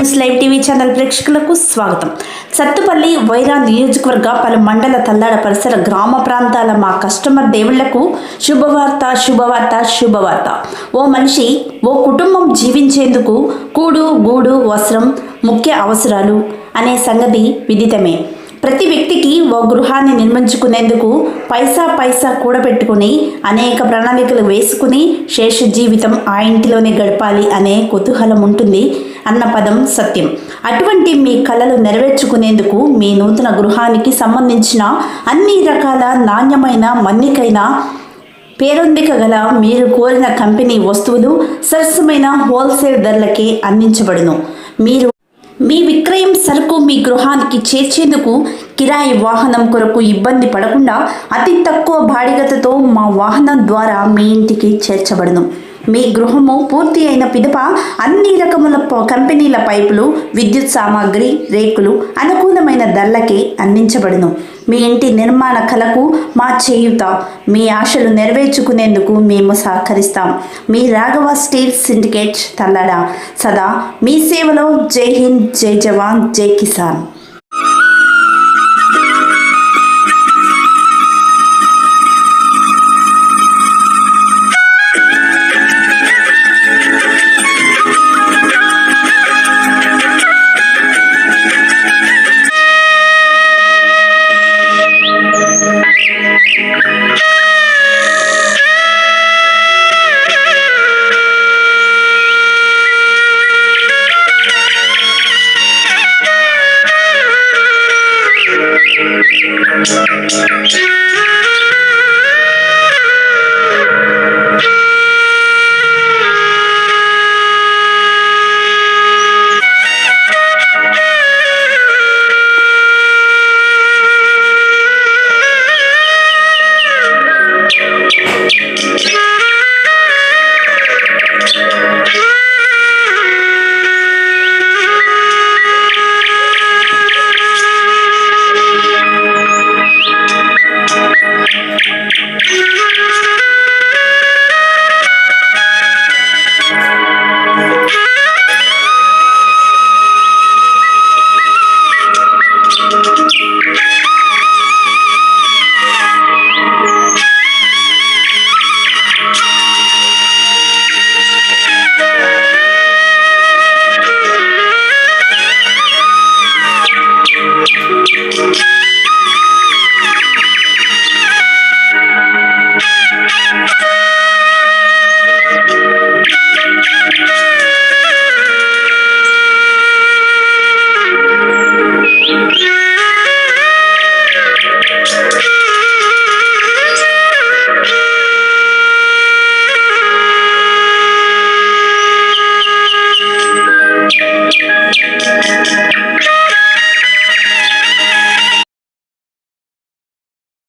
News live TV channel ప్రేక్షకులకు స్వాగతం. సత్తుపల్లి వైరా నియోజకవర్గ పలు మండల తల్లాడ పరిసర గ్రామ ప్రాంతాల మా కస్టమర్ దేవుళ్ళకు శుభవార్త శుభవార్త శుభవార్త. ఓ మనిషి ఓ కుటుంబం జీవించేందుకు కూడు గూడు వస్త్రం ముఖ్య అవసరాలు అనే సంగతి విదితమే. ప్రతి వ్యక్తికి ఓ గృహాన్ని నిర్మించుకునేందుకు పైసా పైసా కూడబెట్టుకుని అనేక ప్రణాళికలు వేసుకుని శేష జీవితం ఆ ఇంటిలోనే గడపాలి అనే కుతూహలం ఉంటుంది అన్న పదం సత్యం. అటువంటి మీ కళలు నెరవేర్చుకునేందుకు మీ నూతన గృహానికి సంబంధించిన అన్ని రకాల నాణ్యమైన మన్నికైన పేరొందిక గల మీరు కోరిన కంపెనీ వస్తువులు సరసమైన హోల్సేల్ ధరలకే అందించబడును. మీరు మీ విక్రయం సరుకు మీ గృహానికి చేర్చేందుకు కిరాయి వాహనం కొరకు ఇబ్బంది పడకుండా అతి తక్కువ బాడిగతతో మా వాహనం ద్వారా మీ ఇంటికి చేర్చబడును. మీ గృహము పూర్తి అయిన పిదప అన్ని రకముల ప- కంపెనీల పైపులు విద్యుత్ సామాగ్రి రేకులు అనుకూలమైన ధరలకే అందించబడును. మీ ఇంటి నిర్మాణ కళకు మా చేయుత. మీ ఆశలు నెరవేర్చుకునేందుకు మేము సహకరిస్తాం. మీ రాఘవ స్టీల్ సిండికేట్ తల్లడ. సదా మీ సేవలో జై హింద్ జై జవాన్ జై కిసాన్.